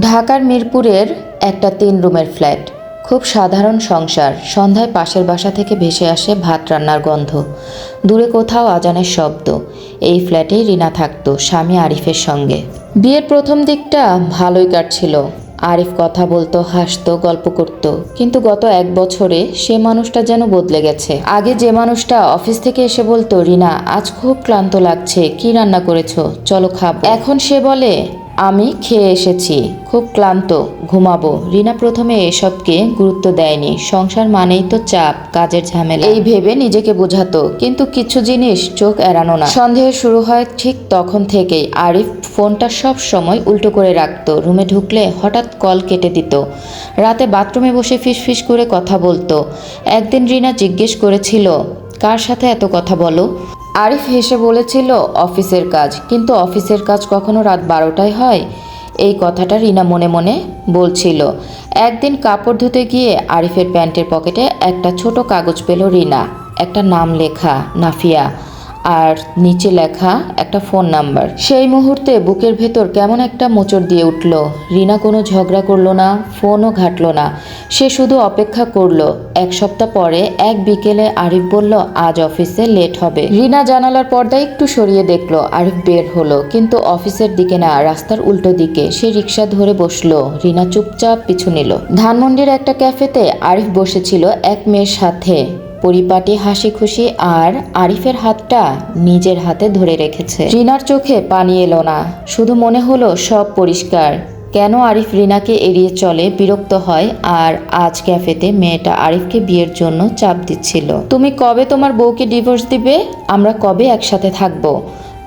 ঢাকার মিরপুরের একটা তিন রুমের ফ্ল্যাট। খুব সাধারণ সংসার। সন্ধ্যায় পাশের বাসা থেকে ভেসে আসে ভাত রান্নার গন্ধ। দূরে কোথাও আজানের শব্দ। এই ফ্ল্যাটেই রিনা থাকতো, স্বামী আরিফের সঙ্গে। বিয়ের প্রথম দিকটা ভালোই কাটছিল। আরিফ কথা বলতো, হাসতো, গল্প করত। কিন্তু গত এক বছরে সে মানুষটা যেন বদলে গেছে। আগে যে মানুষটা অফিস থেকে এসে বলতো, রিনা, আজ খুব ক্লান্ত লাগছে। কি রান্না করেছ? চলো খাব। এখন সে বলে আমি খেয়ে এসেছি, খুব ক্লান্ত, ঘুমাবো। রিনা প্রথমে এসবকে গুরুত্ব দেয়নি। সংসার মানেই তো চাপ, কাজের ঝামেলা। এই ভেবে নিজেকে বোঝাতো, কিন্তু কিছু জিনিস চোখ এড়ানো না। সন্দেহ শুরু হয় ঠিক তখন থেকেই। আরিফ ফোনটা সব সময় উল্টো করে রাখতো। রুমে ঢুকলে হঠাৎ কল কেটে দিত। রাতে বাথরুমে বসে ফিস ফিস করে কথা বলতো। একদিন রিনা জিজ্ঞেস করেছিল, কার সাথে এত কথা বলো? আরিফ হেসে বলেছিল, অফিসের কাজ। কিন্তু অফিসের কাজ কখনো রাত বারোটায় হয়? এই কথাটা রিনা মনে মনে বলছিল। একদিন কাপড় ধুতে গিয়ে আরিফের প্যান্টের পকেটে একটা ছোট কাগজ পেল রিনা। একটা নাম লেখা, নাফিয়া। আর নিচে লেখা একটা ফোন নাম্বার। সেই মুহূর্তে বুকের ভেতর কেমন একটা মোচড় দিয়ে উঠল। রিনা কোনো ঝগড়া করল না, ফোনও ঘাটলো না। সে শুধু অপেক্ষা করল। এক সপ্তাহ পরে এক বিকেলে আরিফ বলল, আজ অফিসে লেট হবে। রিনা জানালার পর্দা একটু সরিয়ে দেখল, আরিফ বের হলো। কিন্তু অফিসের দিকে না, রাস্তার উল্টো দিকে সে রিক্সা ধরে বসল। রিনা চুপচাপ পিছু নিল। ধানমন্ডির একটা ক্যাফেতে আরিফ বসেছিল এক মেয়ের সাথে। পরিপাটি হাসি খুশি আর আরিফের হাতটা নিজের হাতে ধরে রেখেছে। রিনার চোখে পানি এলো না। শুধু মনে হলো সব পরিষ্কার। কেন আরিফ রিনাকে এড়িয়ে চলে, বিরক্ত হয় আর আজ ক্যাফেতে মেয়েটা আরিফকে বিয়ের জন্য চাপ দিচ্ছিল। তুমি কবে তোমার বউকে ডিভোর্স দিবে? আমরা কবে একসাথে থাকব?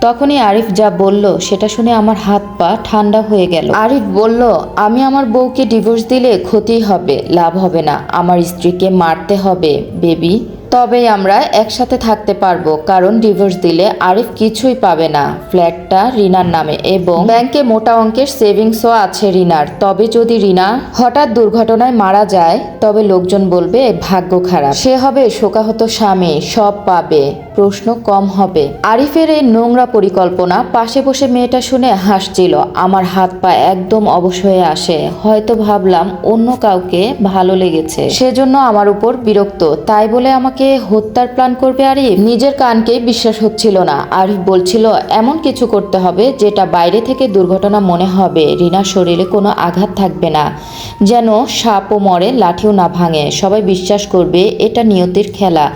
তখনই আরিফ যা বলল সেটা শুনে আমার হাত পা ঠান্ডা হয়ে গেল। আরিফ বলল, আমি আমার বউকে ডিভোর্স দিলে ক্ষতি হবে, লাভ হবে না। আমার স্ত্রীকে মারতে হবে, বেবি। তবেই আমরা একসাথে থাকতে পারব, কারণ ডিভোর্স দিলে আরিফ কিছুই পাবে না। ফ্ল্যাটটা রিনার নামে এবং ব্যাংকে মোটা অঙ্কের সেভিংসও আছে রিনার। তবে যদি রিনা হঠাৎ দুর্ঘটনায় মারা যায়, তবে লোকজন বলবে, ভাগ্য খারাপ। সে হবে শোকাহত স্বামী, সব পাবে। প্রশ্ন কম হবে। আরিফের এই নোংরা পরিকল্পনা পাশে বসে মেয়েটা শুনে হাসছিল। আমার হাত পা একদম অবশ হয়ে আসে। হয়তো ভাবলাম অন্য কাউকে ভালো লেগেছে। সেজন্য আমার উপর বিরক্ত। তাই বলে আমাকে হত্যার প্ল্যান করবে আরিফ? নিজের কানকেই বিশ্বাস হচ্ছিল না। আরিফ বলছিল, এমন কিছু করতে হবে যেটা বাইরে থেকে দুর্ঘটনা মনে হবে। রিনার শরীরে কোনো আঘাত থাকবে না। যেন সাপও মরে, লাঠিও না ভাঙে। সবাই বিশ্বাস করবে এটা নিয়তির খেলা।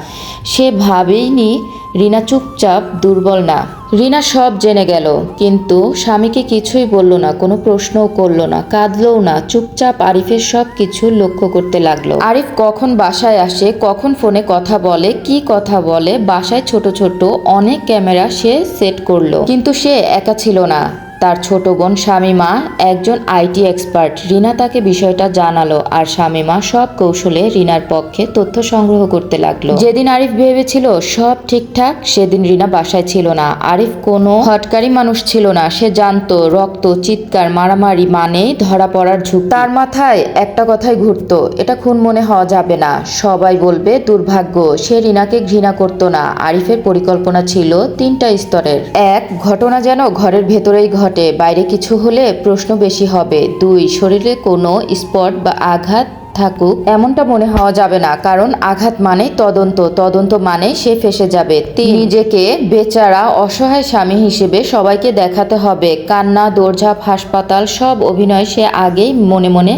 সে ভাবেইনি রিনা চুপচাপ দুর্বল না। রিনা সব জেনে গেল, কিন্তু স্বামীকে কিছুই বলল না, কোনো প্রশ্নও করল না, কাঁদলও না, চুপচাপ আরিফের সব কিছু লক্ষ্য করতে লাগল। আরিফ কখন বাসায় আসে, কখন ফোনে কথা বলে, কি কথা বলে, বাসায় ছোট ছোট অনেক ক্যামেরা সে সেট করল, কিন্তু সে একা ছিল না। তার ছোট বোন শামিমা একজন আইটি এক্সপার্ট। রিনা তাকে বিষয়টা জানালো আর শামিমা সব কৌশলে রিনার পক্ষে তথ্য সংগ্রহ করতে লাগল। যেদিন আরিফ ভেবেছিল সব ঠিকঠাক, সেদিন রিনা বাসায় ছিল না। আরিফ কোনো হটকারী মানুষ ছিল না। সে জানতো রক্ত, চিৎকার, মারামারি মানেই ধরা পড়ার ঝুঁকি। তার মাথায় একটা কথাই ঘুরত, এটা খুন মনে হওয়া যাবে না। সবাই বলবে, দুর্ভাগ্য, সে রিনাকে ঘৃণা করতো না। আরিফের পরিকল্পনা ছিল তিনটা স্তরের। এক, ঘটনা যেন ঘরের ভেতরেই ঘটে। বাইরে কিছু হলে প্রশ্ন বেশি হবে। দুই, শরীরে কোনো স্পট বা আঘাত থাকুক, এমনটা মনে হওয়া যাবে না। কারণ আঘাত মানে তদন্ত। তদন্ত মানে সে ফেসে যাবে। তিন, নিজেকে বেচারা, অসহায় স্বামী হিসেবে সবাইকে দেখাতে হবে। কান্না, দৌড়ঝাঁপ, হাসপাতাল, সব অভিনয় সে আগেই মনে মনে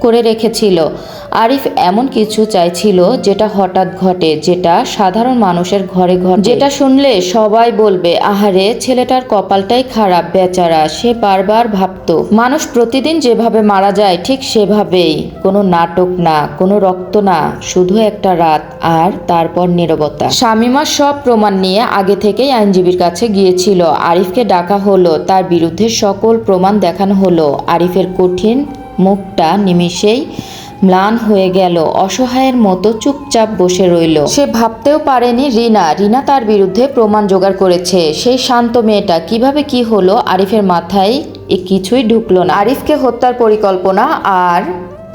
করে রেখেছিল। আরিফ এমন কিছু চাইছিল যেটা হঠাৎ ঘটে, যেটা সাধারণ মানুষের ঘরে ঘটে। যেটা শুনলে সবাই বলবে, আহারে, ছেলেটার কপালটাই খারাপ, বেচারা, সে বারবার ভাবতো। মানুষ প্রতিদিন যেভাবে মারা যায়, ঠিক সেভাবেই। কোনো নাটক না, কোনো রক্ত না, শুধু একটা রাত আর তারপর নীরবতা। শামিমা সব প্রমাণ নিয়ে আগে থেকেই আইনজীবীর কাছে গিয়েছিল। আরিফকে ডাকা হলো, তার বিরুদ্ধে সকল প্রমাণ দেখানো হলো। আরিফের কঠিন মুখটা নিমিষেই ম্লান হয়ে গেল। অসহায়ের মতো চুপচাপ বসে রইল। সে ভাবতেও পারেনি রিনা। রিনা তার বিরুদ্ধে প্রমাণ জোগাড় করেছে। সেই শান্ত মেয়েটা কীভাবে কি হলো আরিফের মাথায় কিছুই ঢুকলো না। আরিফকে হত্যার পরিকল্পনা আর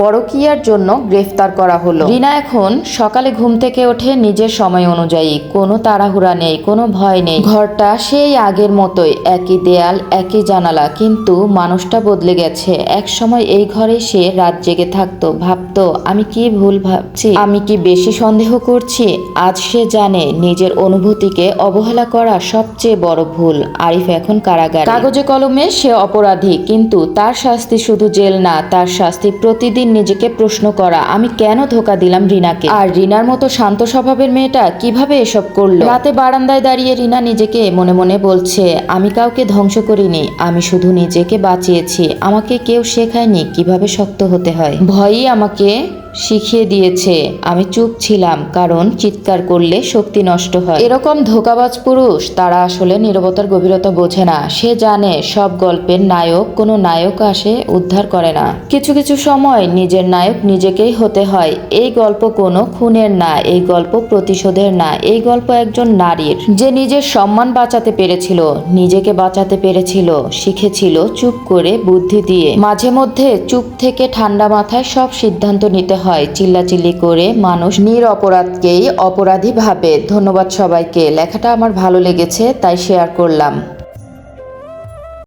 পরকীয়ার জন্য গ্রেফতার করা হলো। রিনা এখন সকালে ঘুম থেকে ওঠে নিজের সময় অনুযায়ী কোনো তাড়াহুড়া নেই, কোনো ভয় নেই। ঘরটা সেই আগের মতোই, একই দেয়াল, একই জানালা, কিন্তু মানুষটা বদলে গেছে। এক সময় এই ঘরে সে রাত জেগে থাকতো, ভাবতো, আমি কি ভুল ভাবছি? আমি কি বেশি সন্দেহ করছি? আজ সে জানে নিজের অনুভূতিকে অবহেলা করা সবচেয়ে বড় ভুল। আরিফ এখন কারাগার। কাগজে কলমে সে অপরাধী, কিন্তু তার শাস্তি শুধু জেল না, তার শাস্তি প্রতিদিন নিজেকে প্রশ্ন করা। আমি কেন ধোকা দিলাম রিনাকে? আর রিনার মতো শান্ত স্বভাবের মেয়েটা কীভাবে এসব করল? রাতে বারান্দায় দাঁড়িয়ে রিনা নিজেকে মনে মনে বলছে, আমি কাউকে ধ্বংস করিনি, আমি শুধু নিজেকে বাঁচিয়েছি। আমাকে কেউ শেখায়নি কীভাবে শক্ত হতে হয়। ভয়ই আমাকে শিখিয়ে দিয়েছে। আমি চুপ ছিলাম, কারণ চিৎকার করলে শক্তি নষ্ট হয়। এরকম ধোকাবাজ পুরুষ, তারা আসলে নীরবতার গভীরতা বোঝে না। সে জানে সব গল্পের নায়ক, কোনো নায়ক আসে উদ্ধার করে না। কিছু কিছু সময় নিজের নায়ক নিজেকেই হতে হয়। এই গল্প কোনো খুনের না, এই গল্প প্রতিশোধের না, এই গল্প একজন নারীর। যে নিজের সম্মান বাঁচাতে পেরেছিল, নিজেকে বাঁচাতে পেরেছিল, শিখেছিল চুপ করে বুদ্ধি দিয়ে। মাঝে মধ্যে চুপ থেকে ঠান্ডা মাথায় সব সিদ্ধান্ত নিতে হয় চিল্লাচিল্লি করে মানুষ নির অপরাধকেই অপরাধী ভাবে। ধন্যবাদ সবাইকে। লেখাটা আমার ভালো লেগেছে, তাই শেয়ার করলাম।